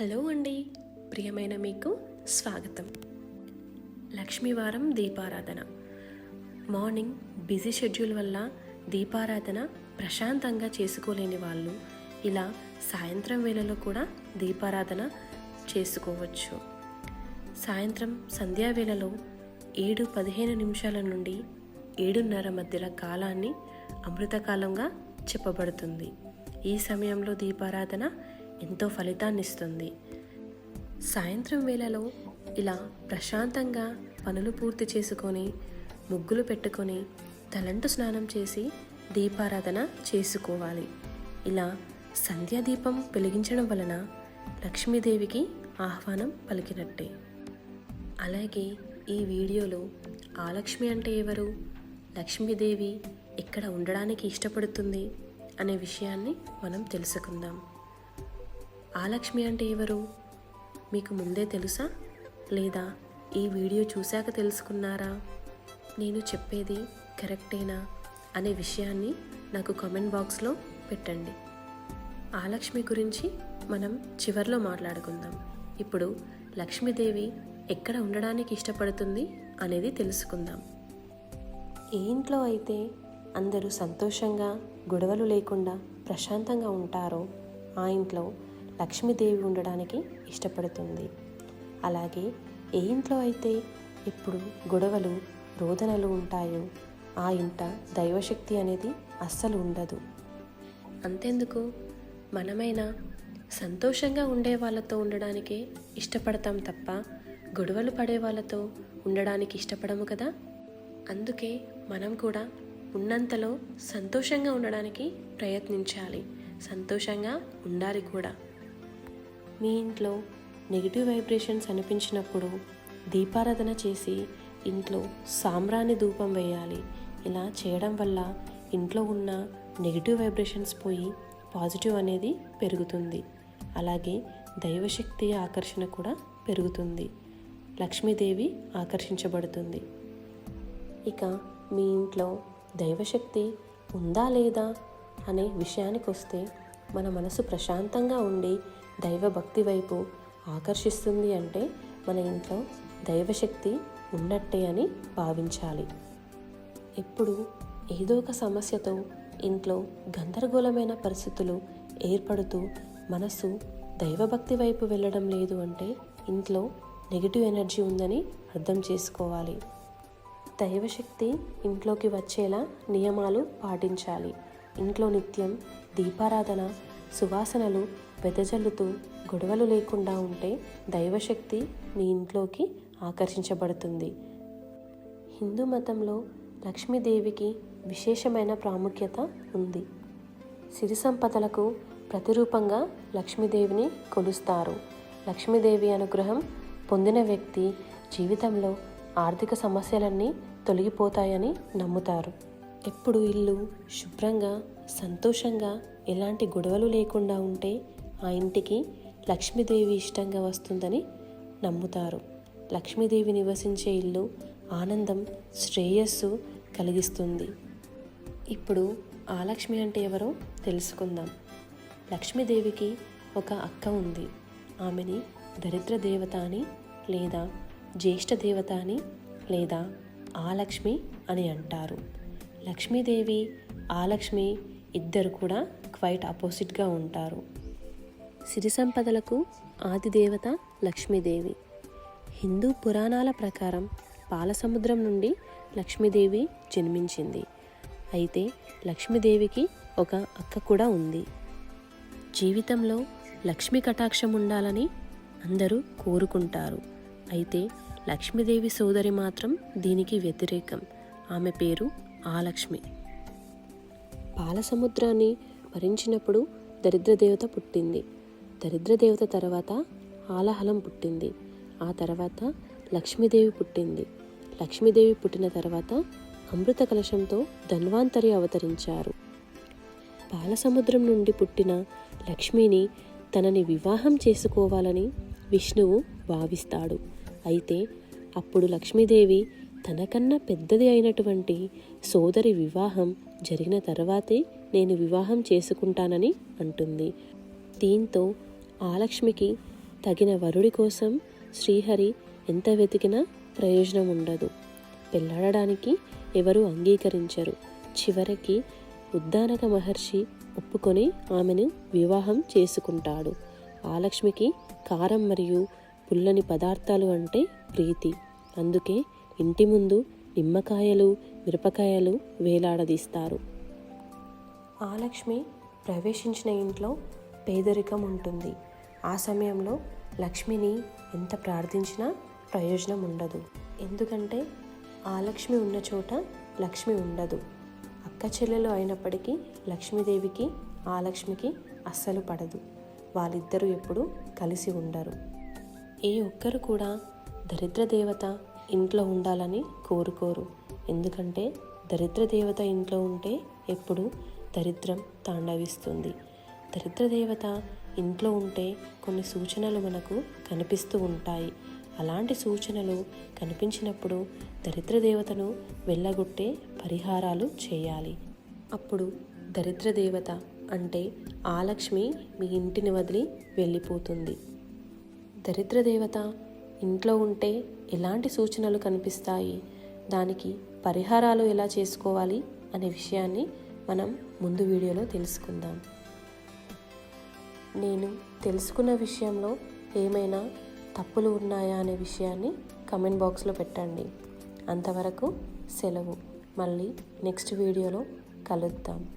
Hello అండి. ప్రియమైన మీకు స్వాగతం. లక్ష్మీవారం దీపారాధన. మార్నింగ్ బిజీ షెడ్యూల్ వల్ల దీపారాధన ప్రశాంతంగా చేసుకోలేని వాళ్ళు ఇలా సాయంత్రం వేళలో కూడా దీపారాధన చేసుకోవచ్చు. సాయంత్రం సంధ్యావేళలో ఏడు పదిహేను నిమిషాల నుండి ఏడున్నర మధ్యల కాలాన్ని అమృతకాలంగా చెప్పబడుతుంది. ఈ సమయంలో దీపారాధన ఎంతో ఫలితాన్ని ఇస్తుంది సాయంత్రం వేళలో ఇలా ప్రశాంతంగా పనులు పూర్తి చేసుకొని ముగ్గులు పెట్టుకొని తలంటు స్నానం చేసి దీపారాధన చేసుకోవాలి. ఇలా సంధ్యాదీపం వెలిగించడం వలన లక్ష్మీదేవికి ఆహ్వానం పలికినట్టే. అలాగే ఈ వీడియోలో ఆలక్ష్మి అంటే ఎవరు? లక్ష్మీదేవి ఎక్కడ ఉండడానికి ఇష్టపడుతుంది? అనే విషయాన్ని మనం తెలుసుకుందాం. ఆ లక్ష్మి అంటే ఎవరు? మీకు ముందే తెలుసా? లేదా ఈ వీడియో చూశాక తెలుసుకున్నారా? నేను చెప్పేది కరెక్టేనా? అనే విషయాన్ని నాకు కామెంట్ బాక్స్లో పెట్టండి. ఆ లక్ష్మి గురించి మనం చివర్లో మాట్లాడుకుందాం. ఇప్పుడు లక్ష్మీదేవి ఎక్కడ ఉండడానికి ఇష్టపడుతుంది అనేది తెలుసుకుందాం. ఏ ఇంట్లో అయితే అందరూ సంతోషంగా గొడవలు లేకుండా ప్రశాంతంగా ఉంటారో ఆ ఇంట్లో లక్ష్మీదేవి ఉండడానికి ఇష్టపడుతుంది. అలాగే ఏ ఇంట్లో అయితే ఇప్పుడు గొడవలు రోదనలు ఉంటాయో ఆ ఇంట దైవశక్తి అనేది అస్సలు ఉండదు. అంతెందుకు? మనమైనా సంతోషంగా ఉండే వాళ్ళతో ఉండడానికే ఇష్టపడతాం తప్ప గొడవలు పడే వాళ్ళతో ఉండడానికి ఇష్టపడము కదా? అందుకే మనం కూడా ఉన్నంతలో సంతోషంగా ఉండడానికి ప్రయత్నించాలి. సంతోషంగా ఉండాలి కూడా. మీ ఇంట్లో నెగిటివ్ వైబ్రేషన్స్ అనిపించినప్పుడు దీపారాధన చేసి ఇంట్లో సాంబ్రాణి ధూపం వేయాలి. ఇలా చేయడం వల్ల ఇంట్లో ఉన్న నెగిటివ్ వైబ్రేషన్స్ పోయి పాజిటివ్ అనేది పెరుగుతుంది. అలాగే దైవశక్తి ఆకర్షణ కూడా పెరుగుతుంది. లక్ష్మీదేవి ఆకర్షించబడుతుంది. ఇక మీ ఇంట్లో దైవశక్తి ఉందా లేదా అనే విషయానికి వస్తే మన మనసు ప్రశాంతంగా ఉండి దైవభక్తి వైపు ఆకర్షిస్తుంది అంటే మన ఇంట్లో దైవశక్తి ఉన్నట్టే అని భావించాలి. ఎప్పుడు ఏదో ఒక సమస్యతో ఇంట్లో గందరగోళమైన పరిస్థితులు ఏర్పడుతూ మనసు దైవభక్తి వైపు వెళ్ళడం లేదు అంటే ఇంట్లో నెగిటివ్ ఎనర్జీ ఉందని అర్థం చేసుకోవాలి. దైవశక్తి ఇంట్లోకి వచ్చేలా నియమాలు పాటించాలి. ఇంట్లో నిత్యం దీపారాధన సువాసనలు వెదజల్లుతూ గొడవలు లేకుండా ఉంటే దైవశక్తి మీ ఇంట్లోకి ఆకర్షించబడుతుంది. హిందూ మతంలో లక్ష్మీదేవికి విశేషమైన ప్రాముఖ్యత ఉంది. సిరి సంపదలకు ప్రతిరూపంగా లక్ష్మీదేవిని కొలుస్తారు. లక్ష్మీదేవి అనుగ్రహం పొందిన వ్యక్తి జీవితంలో ఆర్థిక సమస్యలన్నీ తొలగిపోతాయని నమ్ముతారు. ఎప్పుడు ఇల్లు శుభ్రంగా సంతోషంగా ఎలాంటి గొడవలు లేకుండా ఉంటే ఆ ఇంటికి లక్ష్మీదేవి ఇష్టంగా వస్తుందని నమ్ముతారు. లక్ష్మీదేవి నివసించే ఇల్లు ఆనందం శ్రేయస్సు కలిగిస్తుంది. ఇప్పుడు ఆ లక్ష్మి అంటే ఎవరో తెలుసుకుందాం. లక్ష్మీదేవికి ఒక అక్క ఉంది. ఆమెని దరిద్ర దేవత అని లేదా జ్యేష్ఠ దేవత అని లేదా ఆలక్ష్మి అని అంటారు. లక్ష్మీదేవి ఆలక్ష్మి ఇద్దరు కూడా క్వైట్ ఆపోజిట్గా ఉంటారు. సిరి సంపదలకు ఆదిదేవత లక్ష్మీదేవి. హిందూ పురాణాల ప్రకారం పాలసముద్రం నుండి లక్ష్మీదేవి జన్మించింది. అయితే లక్ష్మీదేవికి ఒక అక్క కూడా ఉంది. జీవితంలో లక్ష్మీ కటాక్షం ఉండాలని అందరూ కోరుకుంటారు. అయితే లక్ష్మీదేవి సోదరి మాత్రం దీనికి వ్యతిరేకం. ఆమె పేరు ఆలక్ష్మి. పాలసముద్రాన్ని భరించినప్పుడు దరిద్రదేవత పుట్టింది. దరిద్ర దేవత తర్వాత ఆలహలం పుట్టింది. ఆ తర్వాత లక్ష్మీదేవి పుట్టింది. లక్ష్మీదేవి పుట్టిన తర్వాత అమృత కలశంతో ధన్వాంతరి అవతరించారు. పాలసముద్రం నుండి పుట్టిన లక్ష్మిని తనని వివాహం చేసుకోవాలని విష్ణువు భావిస్తాడు. అయితే అప్పుడు లక్ష్మీదేవి తనకన్నా పెద్దది అయినటువంటి సోదరి వివాహం జరిగిన తర్వాతే నేను వివాహం చేసుకుంటానని అంటుంది. దీంతో ఆలక్ష్మికి తగిన వరుడి కోసం శ్రీహరి ఎంత వెతికినా ప్రయోజనం ఉండదు. పెళ్ళాడడానికి ఎవరు అంగీకరించరు. చివరికి ఉద్దానక మహర్షి ఒప్పుకొని ఆమెను వివాహం చేసుకుంటాడు. ఆలక్ష్మికి కారం మరియు పుల్లని పదార్థాలు అంటే ప్రీతి. అందుకే ఇంటి ముందు నిమ్మకాయలు మిరపకాయలు వేలాడదీస్తారు. ఆలక్ష్మి ప్రవేశించిన ఇంట్లో పేదరికం ఉంటుంది. ఆ సమయంలో లక్ష్మిని ఎంత ప్రార్థించినా ప్రయోజనం ఉండదు. ఎందుకంటే ఆలక్ష్మి ఉన్న చోట లక్ష్మి ఉండదు. అక్క చెల్లెలు అయినప్పటికీ లక్ష్మీదేవికి ఆలక్ష్మికి అస్సలు పడదు. వాళ్ళిద్దరూ ఎప్పుడూ కలిసి ఉండరు. ఏ ఒక్కరు కూడా దరిద్ర దేవత ఇంట్లో ఉండాలని కోరుకోరు. ఎందుకంటే దరిద్ర దేవత ఇంట్లో ఉంటే ఎప్పుడు దరిద్రం తాండవిస్తుంది. దరిద్ర దేవత ఇంట్లో ఉంటే కొన్ని సూచనలు మనకు కనిపిస్తూ ఉంటాయి. అలాంటి సూచనలు కనిపించినప్పుడు దరిద్ర దేవతను వెళ్ళగొట్టే పరిహారాలు చేయాలి. అప్పుడు దరిద్ర దేవత అంటే ఆలక్ష్మి మీ ఇంటిని వదిలి వెళ్ళిపోతుంది. దరిద్ర దేవత ఇంట్లో ఉంటే ఎలాంటి సూచనలు కనిపిస్తాయి? దానికి పరిహారాలు ఎలా చేసుకోవాలి? అనే విషయాన్ని మనం ముందు వీడియోలో తెలుసుకుందాం. నేను తెలుసుకున్న విషయంలో ఏమైనా తప్పులు ఉన్నాయా అనే విషయాన్ని కమెంట్ బాక్స్లో పెట్టండి. అంతవరకు సెలవు. మళ్ళీ నెక్స్ట్ వీడియోలో కలుద్దాం.